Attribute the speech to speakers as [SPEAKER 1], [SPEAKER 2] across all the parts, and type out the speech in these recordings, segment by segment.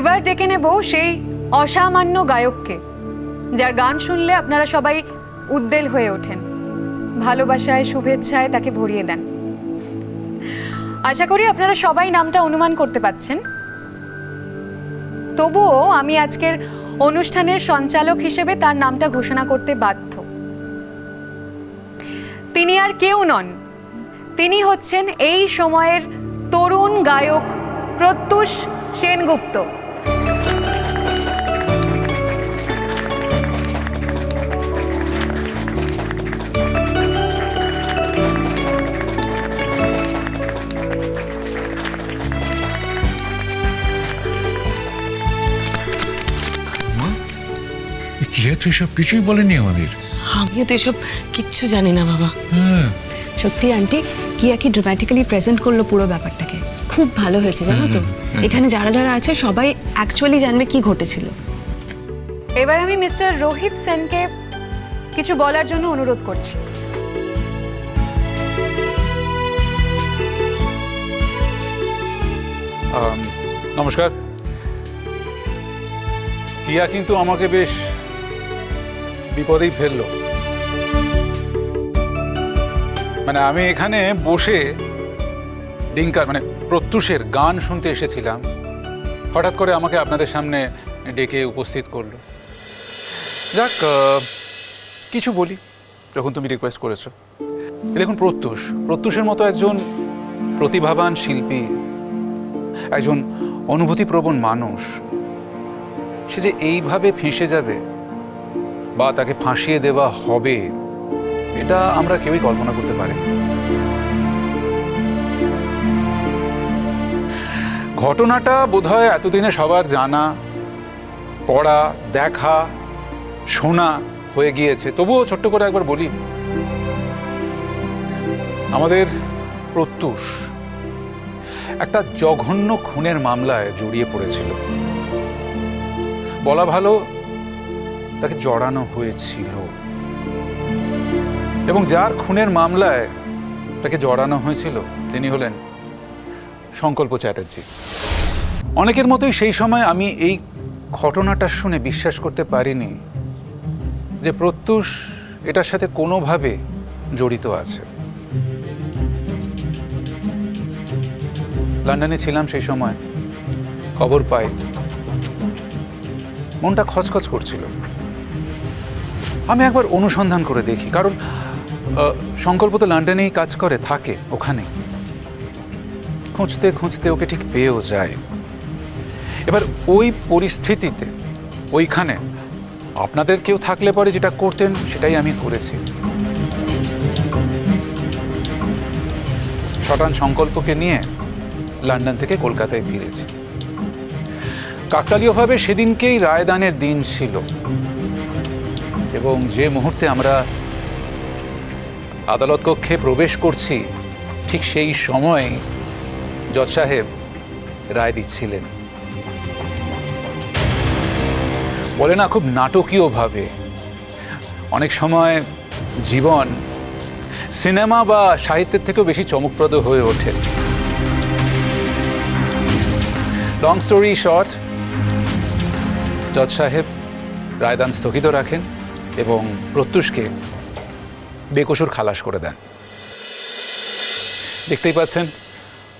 [SPEAKER 1] এবার ডেকে নেব সেই অসামান্য গায়ককে, যার গান শুনলে আপনারা সবাই উদ্বেল হয়ে ওঠেন। ভালোবাসায়, শুভেচ্ছায় তাকে ভরিয়ে দেন। আশা করি আপনারা সবাই নামটা অনুমান করতে পাচ্ছেন। তবুও আমি আজকের অনুষ্ঠানের সঞ্চালক হিসেবে তার নামটা ঘোষণা করতে বাধ্য। তিনি আর কেউ নন। তিনি হচ্ছেন এই সময়ের তরুণ গায়ক প্রত্যুষ সেনগুপ্ত।
[SPEAKER 2] তো এসব কিছুই বলেনি আমাদের।
[SPEAKER 3] আমিও তো এসব কিচ্ছু জানি না বাবা।
[SPEAKER 2] হ্যাঁ।
[SPEAKER 4] সত্যি আন্টি কিয়া কি ড্রামাটিক্যালি প্রেজেন্ট করল পুরো ব্যাপারটাকে? খুব ভালো হয়েছে জানো তো? এখানে যারা যারা আছে সবাই অ্যাকচুয়ালি জানবে কি ঘটেছিল।
[SPEAKER 1] এবার আমি মিস্টার রোহিত সেনকে কিছু বলার জন্য অনুরোধ করছি।
[SPEAKER 5] নমস্কার। কিয়া কিন্তু আমাকে বেশ বিপদেই ফেলল। মানে আমি এখানে বসে ডিঙ্কার মানে প্রত্যুষের গান শুনতে এসেছিলাম। হঠাৎ করে আমাকে আপনাদের সামনে ডেকে উপস্থিত করল। যাক কিছু বলি, যখন তুমি রিকোয়েস্ট করেছ। দেখুন, প্রত্যুষ। প্রত্যুষের মতো একজন প্রতিভাবান শিল্পী, একজন অনুভূতিপ্রবণ মানুষ, সে যে এইভাবে ফেঁসে যাবে বা তাকে ফাঁসিয়ে দেওয়া হবে, এটা আমরা কেউই কল্পনা করতে পারি ঘটনাটা বোধহয় এতদিনে সবার জানা, পড়া, দেখা, শোনা হয়ে গিয়েছে। তবুও ছোট্ট করে একবার বলি, আমাদের প্রত্যুষ একটা জঘন্য খুনের মামলায় জড়িয়ে পড়েছিল। বলা ভালো তাকে জড়ানো হয়েছিল। এবং যার খুনের মামলায় তাকে জড়ানো হয়েছিল, তিনি হলেন সংকল্প চ্যাটার্জি। অনেকের মতোই সেই সময় আমি এই ঘটনাটা শুনে বিশ্বাস করতে পারিনি যে প্রত্যুষ এটার সাথে কোনোভাবে জড়িত আছে। লন্ডনে ছিলাম সেই সময়, খবর পাই। মনটা খচখচ করছিল। আমি একবার অনুসন্ধান করে দেখি। কারণ সংকল্প তো লন্ডনেই কাজ করে, থাকে ওখানে। খুঁজতে খুঁজতে ওকে ঠিক পেয়েও যায়। এবার ওই পরিস্থিতিতে, ওইখানে আপনাদের কেউ থাকলে পরে যেটা করতেন, সেটাই আমি করেছি। শটান সংকল্পকে নিয়ে লন্ডন থেকে কলকাতায় ফিরেছি। কাকতালীয়ভাবে সেদিনকেই রায়দানের দিন ছিল। এবং যে মুহূর্তে আমরা আদালত কক্ষে প্রবেশ করছি, ঠিক সেই সময় জজ সাহেব রায় দিচ্ছিলেন। বলে না, খুব নাটকীয়ভাবে। অনেক সময় জীবন সিনেমা বা সাহিত্যের থেকেও বেশি চমকপ্রদ হয়ে ওঠে। লং স্টোরি শর্ট জজ সাহেব রায়দান স্থগিত রাখেন। এবং প্রত্যুষকে বেকসুর খালাস করে দেন। দেখতেই পাচ্ছেন,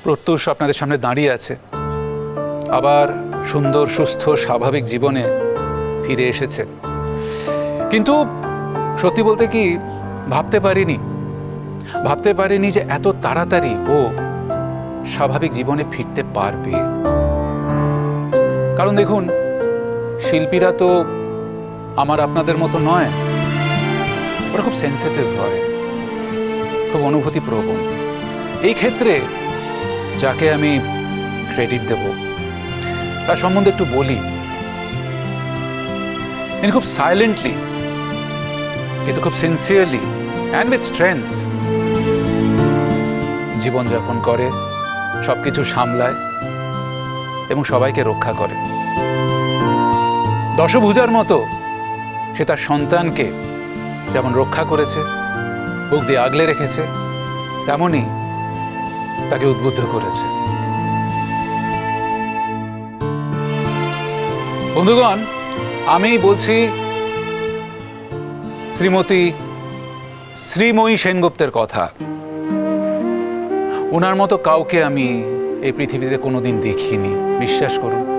[SPEAKER 5] প্রত্যুষ আপনাদের সামনে দাঁড়িয়ে আছে। আবার সুন্দর, সুস্থ, স্বাভাবিক জীবনে ফিরে এসেছে। কিন্তু সত্যি বলতে কি, ভাবতে পারিনি ভাবতে পারিনি যে এত তাড়াতাড়ি ও স্বাভাবিক জীবনে ফিরতে পারবে। কারণ দেখুন, শিল্পীরা তো আমার আপনাদের মতো নয়। ওরা খুব সেন্সিটিভ হয়। খুব অনুভূতি প্রবণ এই ক্ষেত্রে যাকে আমি ক্রেডিট দেব, তার সম্বন্ধে একটু বলি। তিনি খুব সাইলেন্টলি কিন্তু খুব সিনসিয়ারলি অ্যান্ড উইথ স্ট্রেংথ জীবনযাপন করে সব কিছু সামলায় এবং সবাইকে রক্ষা করে। দশভুজার মতো সে তার সন্তানকে যেমন রক্ষা করেছে, বুক দিয়ে আগলে রেখেছে, তেমনই তাকে উদ্বুদ্ধ করেছে। বন্ধুগণ আমি বলছি শ্রীমতী শ্রীময়ী সেনগুপ্তের কথা। ওনার মতো কাউকে আমি এই পৃথিবীতে কোনোদিন দেখিনি। বিশ্বাস করুন।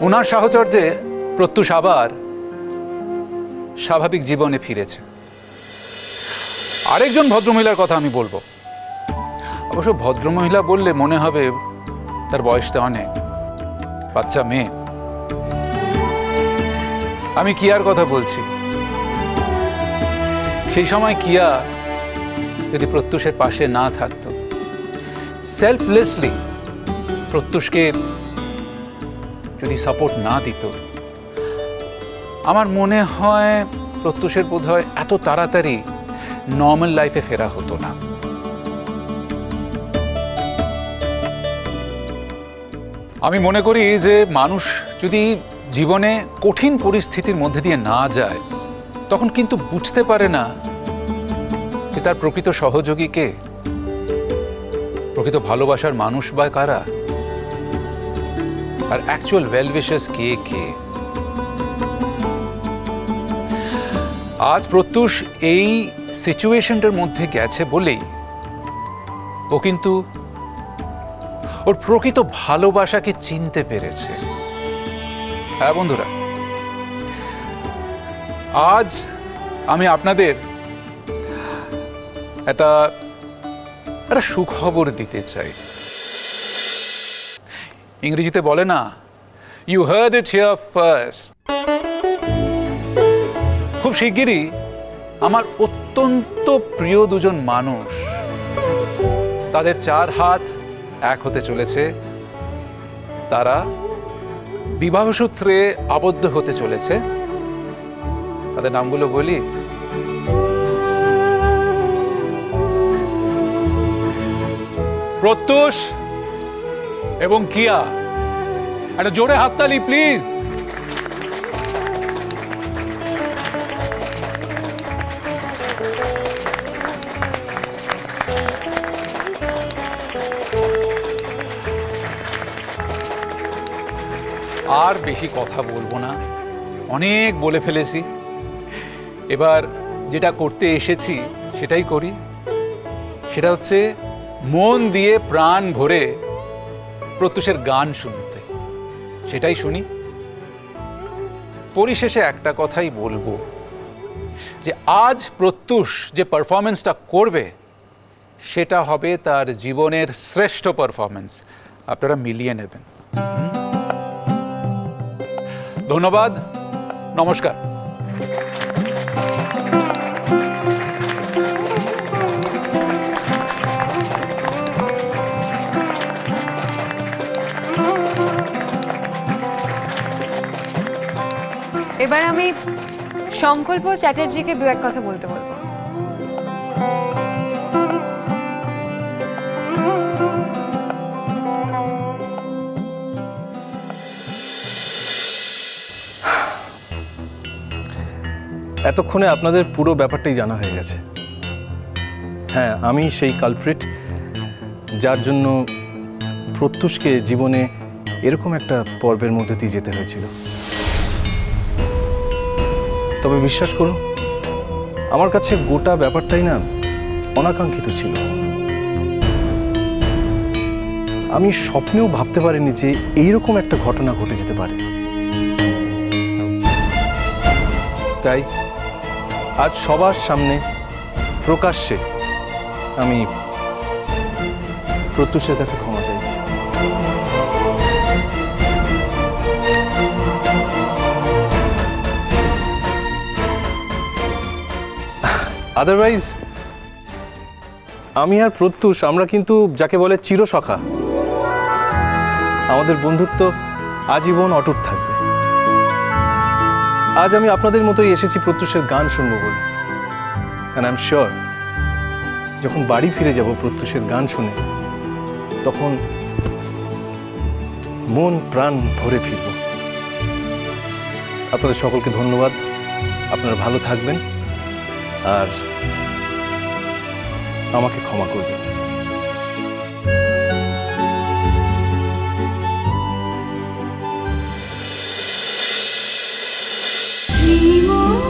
[SPEAKER 5] ওনার সাহচর্যে প্রত্যুষ আবার স্বাভাবিক জীবনে ফিরেছে। আরেকজন ভদ্রমহিলার কথা আমি বলব। অবশ্য ভদ্রমহিলা বললে মনে হবে তার বয়সটা অনেক, বাচ্চা মেয়ে। আমি কিয়ার কথা বলছি। সেই সময় কিয়া যদি প্রত্যুষের পাশে না থাকতো সেলফলেসলি প্রত্যুষকে যদি সাপোর্ট না দিত, আমার মনে হয় প্রত্যুষের বোধ হয় এত তাড়াতাড়ি নর্মাল লাইফে ফেরা হতো না। আমি মনে করি যে মানুষ যদি জীবনে কঠিন পরিস্থিতির মধ্যে দিয়ে না যায়, তখন কিন্তু বুঝতে পারে না যে তার প্রকৃত সহযোগী কে, প্রকৃত ভালোবাসার মানুষ বা কারা। আর অ্যাকচুয়াল ওয়েলভিশাস কে কে? আজ প্রত্যুষ এই সিচুয়েশনটার মধ্যে গেছে বলেই। ও কিন্তু ওর প্রকৃত ভালোবাসাকে চিনতে পেরেছে। হ্যাঁ বন্ধুরা। আজ আমি আপনাদের একটা একটা সুখবর দিতে চাই। ইংরেজিতে বলে না। You heard it here first খুব শিগগিরই আমার অত্যন্ত প্রিয় দুজন মানুষ। তাদের চার হাত এক হতে চলেছে। তারা বিবাহসূত্রে আবদ্ধ হতে চলেছে। তাদের নামগুলো বলি। প্রত্যুষ এবং কিয়া, একটা জোরে হাততালি প্লিজ। আর বেশি কথা বলব না। অনেক বলে ফেলেছি। এবার যেটা করতে এসেছি, সেটাই করি। সেটা হচ্ছে মন দিয়ে প্রাণ ভরে প্রত্যুষের গান শুনতে। সেটাই শুনি। পরিশেষে একটা কথাই বলব, যে আজ প্রত্যুষ যে পারফরমেন্সটা করবে, সেটা হবে তার জীবনের শ্রেষ্ঠ পারফরমেন্স আপনারা মিলিয়ে নেবেন। ধন্যবাদ। নমস্কার।
[SPEAKER 1] এবার আমি সংকল্প চ্যাটার্জিকে দু এক কথা বলতে বলব।
[SPEAKER 6] এতক্ষণে আপনাদের পুরো ব্যাপারটাই জানা হয়ে গেছে। হ্যাঁ আমি সেই কালপ্রিট যার জন্য প্রত্যুষকে জীবনে এরকম একটা পর্বের মধ্যে দিয়ে যেতে হয়েছিল। তবে বিশ্বাস করুন, আমার কাছে গোটা ব্যাপারটাই না অনাকাঙ্ক্ষিত ছিল। আমি স্বপ্নেও ভাবতে পারিনি যে এইরকম একটা ঘটনা ঘটে যেতে পারে। তাই আজ সবার সামনে প্রকাশ্যে আমি প্রত্যুষের কাছে ক্ষমা চাইছি। আদারওয়াইজ আমি আর প্রত্যুষ, আমরা কিন্তু যাকে বলে চিরসখা। আমাদের বন্ধুত্ব আজীবন অটুট থাকবে। আজ আমি আপনাদের মতোই এসেছি প্রত্যুষের গান শুনব বলে। অ্যান্ড আই এম শিওর যখন বাড়ি ফিরে যাব প্রত্যুষের গান শুনে, তখন মন প্রাণ ভরে ফিরব। আপনাদের সকলকে ধন্যবাদ। আপনারা ভালো থাকবেন। আর আমাকে ক্ষমা করবে।
[SPEAKER 7] জীবন